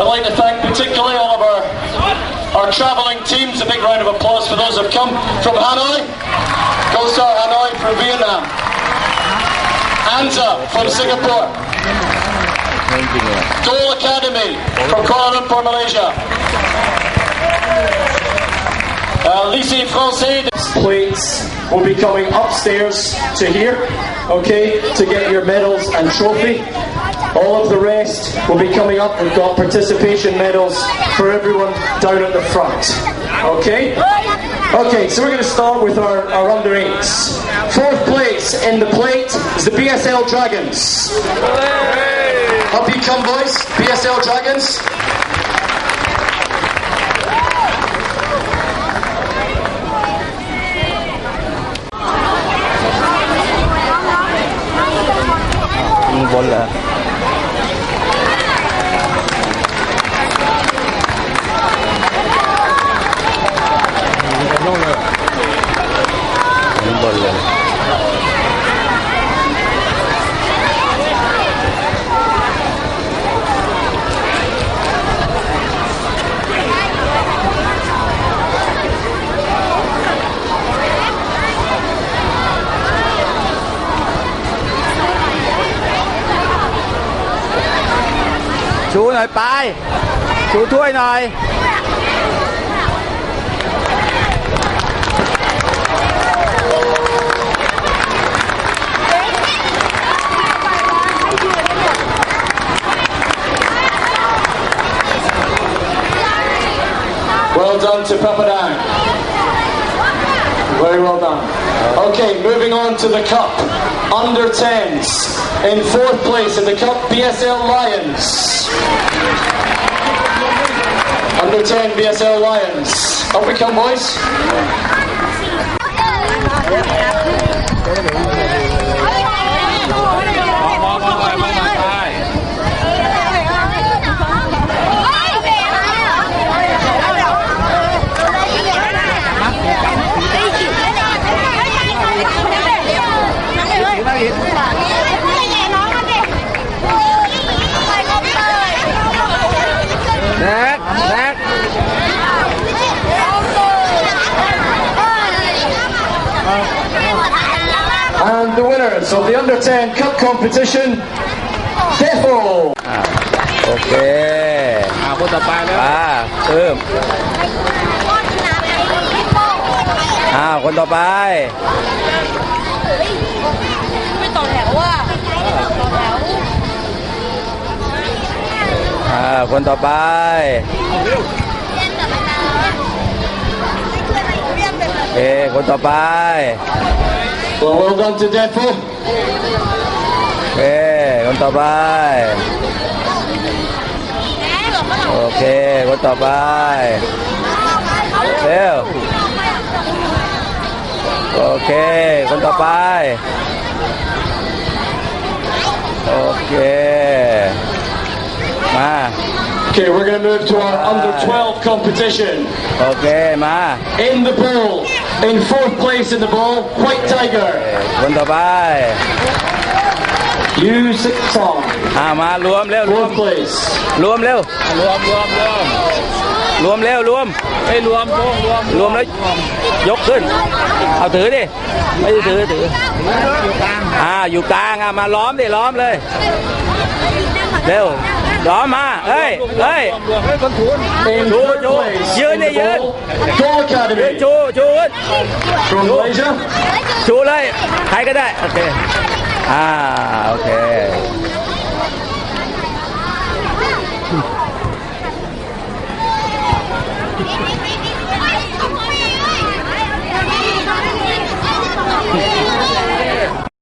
I'd like to thank particularly all of our, our travelling teams. A big round of applause for those who have come from Hanoi, Gosar Hanoi from Vietnam, Anza from Singapore, Dole Academy from Kuala Lumpur, Malaysia, uh, Lycée Français plates will be coming upstairs to here, okay, to get your medals and trophy. All of the rest will be coming up. We've got participation medals for everyone down at the front. Okay? Okay, so we're going to start with our, our under eights. Fourth place in the plate is the BSL Dragons. Up you come, boys. BSL Dragons. Chú หน่อยไปชูถ้วยหน่อย Well done to Papadang. Very well done. Okay, moving on to the cup. Under 10s. In fourth place in the cup, BSL Lions. Under 10 BSL Lions. Up we come, boys. And the winners of the Under 10 Cup competition, Defo. โอเคอ่าคนต่อไปแล้วอ่าเพิ่มอ่าคนต่อไปไม่ต่อแถวอะต่อแถวอ่าคนต่อไป เคคนต่อไป Well, well done to Defo. โอเคคนต่อไป โอเคคนต่อไปเร็วโอเคคนต่อไป โอเค มา Okay, we're going to move to our Under 12 competition. โอเค มา In the bowl, in fourth place in the bowl, White Tiger. คนต่อไป You six song. อ่ามารวมเร็วรวม Fourth place. รวมเร็ว รวมรวมรวมรวมเร็วรวมไม่รวมรวมรวมรวมแล้วยกขึ้น เอาถือดิ ไม่ได้ถือถืออ่าอยู่กลางอ่ะมาล้อมดิล้อมเลย เร็ว ล้อมมาเฮ้ยเฮ้ย In Chú, third chú, place dưới in the đi, dưới. bowl, Goal Academy ชูชูขึ้น from Malaysia. ชูเลยใครก็ได้โอเคอ่าโอเคเ